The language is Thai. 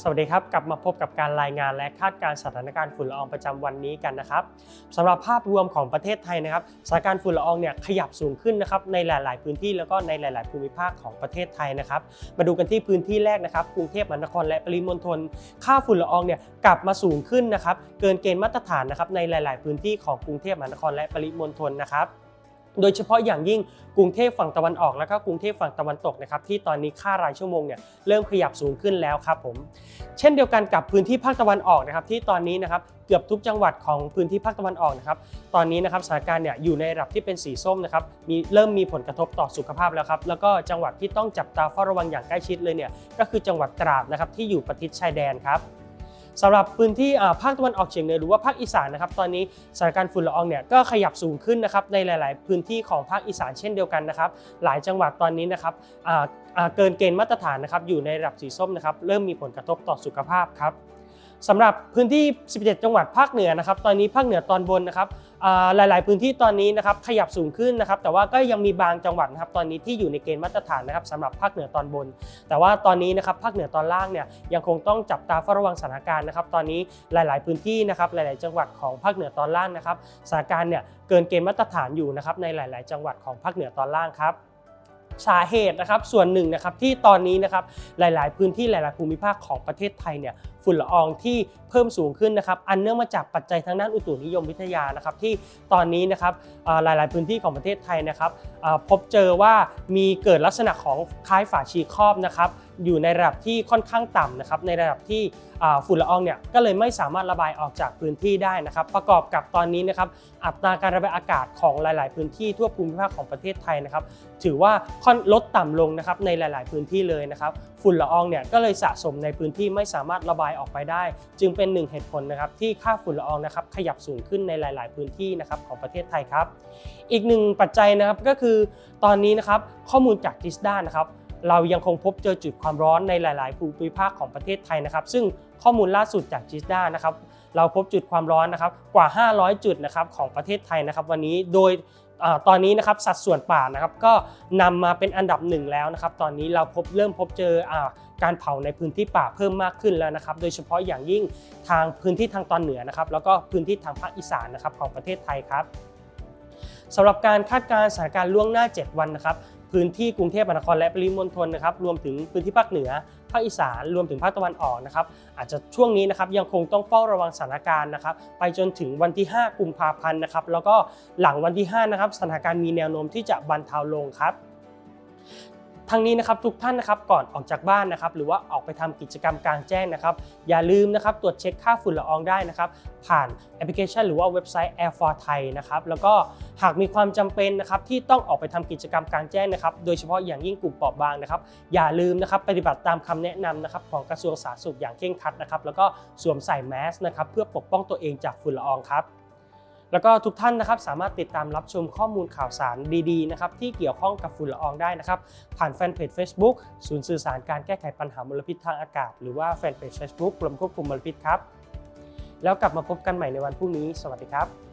สวัสดีครับ กลับมาพบกับการรายงานและคาดการณ์สถานการณ์ฝุ่นละอองประจำวันนี้กันนะครับสำหรับภาพรวมของประเทศไทยนะครับสถานการณ์ฝุ่นละอองเนี่ยขยับสูงขึ้นนะครับในหลาย ๆ พื้นที่แล้วก็ในหลาย ๆ ภูมิภาคของประเทศไทยนะครับ มาดูกันที่พื้นที่แรกนะครับกรุงเทพมหานครและปริมณฑลค่าฝุ่นละอองเนี่ยกลับมาสูงขึ้นนะครับ เกินเกณฑ์มาตรฐานนะครับในหลาย ๆ พื้นที่ของกรุงเทพมหานครและปริมณฑลนะครับ โดยเฉพาะอย่างยิ่งกรุงเทพฝั่งตะวันออก และก็กรุงเทพฝั่งตะวันตกนะครับที่ตอนนี้ค่ารายชั่วโมงเนี่ยเริ่มขยับสูงขึ้นแล้วครับผมเช่นเดียวกันกับพื้นที่ภาคตะวันออกนะครับที่ตอนนี้นะครับเกือบทุกจังหวัดของพื้นที่ภาคตะวันออกนะครับตอนนี้นะครับสถานการณ์เนี่ยอยู่ในระดับที่เป็นสีส้มนะครับมีเริ่มมีผลกระทบต่อสุขภาพแล้วครับแล้วก็จังหวัดที่ต้องจับตาเฝ้าระวังอย่างใกล้ชิดเลยเนี่ยก็คือจังหวัดตราดนะครับที่อยู่ประทิศชายแดนครับ สำหรับพื้นที่ภาคตะวันออกเฉียงเหนือหรือว่าภาคอีสานนะครับตอนนี้สถานการณ์ฝุ่นละอองเนี่ยก็ขยับสูงขึ้นนะครับในหลาย ๆ พื้นที่ของภาคอีสานเช่นเดียวกันนะครับหลายจังหวัดตอนนี้นะครับเกินเกณฑ์มาตรฐานนะครับอยู่ในระดับสีส้มนะครับเริ่มมีผลกระทบต่อสุขภาพครับ สำหรับพื้นที่ 17 จังหวัดภาคเหนือนะครับ ตอนนี้ภาคเหนือตอนบนนะครับหลาย ๆ พื้นที่ตอนนี้นะครับขยับสูงขึ้นนะครับ แต่ว่าก็ยังมีบางจังหวัดนะครับตอนนี้ที่อยู่ในเกณฑ์มาตรฐานนะครับสำหรับภาคเหนือตอนบน แต่ว่าตอนนี้นะครับภาคเหนือตอนล่างเนี่ยยังคงต้องจับตาเฝ้าระวังสถานการณ์นะครับ ตอนนี้หลาย ๆ พื้นที่นะครับหลาย ๆ จังหวัดของภาคเหนือตอนล่างนะครับสถานการณ์เนี่ยเกินเกณฑ์มาตรฐานอยู่นะครับในหลาย ๆ จังหวัดของภาคเหนือตอนล่างครับสาเหตุนะครับส่วนหนึ่งนะครับที่ตอนนี้นะครับหลาย ๆ พื้นที่หลาย ๆ ภูมิภาคของประเทศไทยเนี่ย ฝุ่นละอองที่เพิ่มสูงขึ้นนะครับ อันเนื่องมาจากปัจจัยทางด้านอุตุนิยมวิทยานะครับ ที่ตอนนี้นะครับหลาย ๆ พื้นที่ของประเทศไทยนะครับพบเจอว่ามีเกิดลักษณะของคล้ายฝาชีครอบนะครับ อยู่ในระดับที่ค่อนข้างต่ำนะครับ ในระดับที่ฝุ่นละอองเนี่ยก็เลยไม่สามารถระบายออกจากพื้นที่ได้นะครับ ประกอบกับตอนนี้นะครับอัตราการระบายอากาศของหลาย ๆ พื้นที่ทั่วภูมิภาคของประเทศไทยนะครับ ถือว่าค่อนลดต่ำลงนะครับในหลาย ๆ พื้นที่เลยนะครับ ฝุ่นละอองเนี่ยก็เลยสะสมในพื้นที่ไม่สามารถระบายออกไปได้ จึงเป็นหนึ่งเหตุผลนะครับที่ค่าฝุ่นละอองนะครับขยับสูงขึ้นในหลาย ๆ พื้นที่นะครับของประเทศไทยครับ อีกหนึ่งปัจจัยนะครับก็คือตอนนี้นะครับข้อมูลจากจิสด้านะครับเรายังคงพบเจอจุดความร้อนในหลาย ๆ ภูมิภาคของประเทศไทยนะครับ ซึ่งข้อมูลล่าสุดจากจิสด้านะครับ เราพบจุดความร้อนนะครับกว่า 500 จุดนะครับของประเทศไทยนะครับ วันนี้โดย ตอนนี้นะครับสัดส่วนป่านะครับก็นำมาเป็นอันดับหนึ่งแล้วนะครับตอนนี้เราพบเริ่มพบเจอการเผาในพื้นที่ป่าเพิ่มมากขึ้นแล้วนะครับ โดยเฉพาะอย่างยิ่งทางพื้นที่ทางตอนเหนือนะครับ แล้วก็พื้นที่ทางภาคอีสานนะครับของประเทศไทยครับสำหรับการคาดการณ์สถานการณ์ล่วงหน้า 7 วันนะครับพื้นที่กรุงเทพมหานครและปริมณฑลนะครับรวมถึงพื้นที่ภาคเหนือ ภาคอีสานรวมถึงภาคตะวันออกนะครับอาจจะช่วงนี้นะครับยังคงต้องเฝ้าระวังสถานการณ์นะครับไปจนถึงวันที่ 5 กุมภาพันธ์นะครับแล้วก็หลังวันที่5นะครับสถานการณ์มีแนวโน้มที่จะบรรเทาลงครับ ทั้งนี้นะครับทุกท่านนะครับก่อนออกจากบ้านนะครับหรือว่าออกไปทำกิจกรรมกลางแจ้งนะครับ อย่าลืมนะครับตรวจเช็คค่าฝุ่นละอองได้นะครับ ผ่านแอปพลิเคชัน หรือว่าเว็บไซต์ Air for Thai นะครับแล้วก็หากมีความจำเป็นนะครับที่ต้องออกไปทำกิจกรรมกลางแจ้งนะครับ โดยเฉพาะอย่างยิ่งกลุ่มเปราะบางนะครับ อย่าลืมนะครับปฏิบัติตามคำแนะนำนะครับของกระทรวงสาธารณสุขอย่างเคร่งครัดนะครับแล้วก็สวมใส่แมสนะครับเพื่อปกป้องตัวเองจากฝุ่นละอองครับ แล้วก็ทุกท่านนะครับสามารถติดตามรับชมข้อมูลข่าวสารดีๆนะครับที่เกี่ยวข้องกับฝุ่นละอองได้นะครับ ผ่านแฟนเพจ Facebook ศูนย์สื่อสารการแก้ไขปัญหามลพิษทางอากาศ หรือว่าแฟนเพจ Facebook กรมควบคุมมลพิษครับ แล้วกลับมาพบกันใหม่ในวันพรุ่งนี้ สวัสดีครับ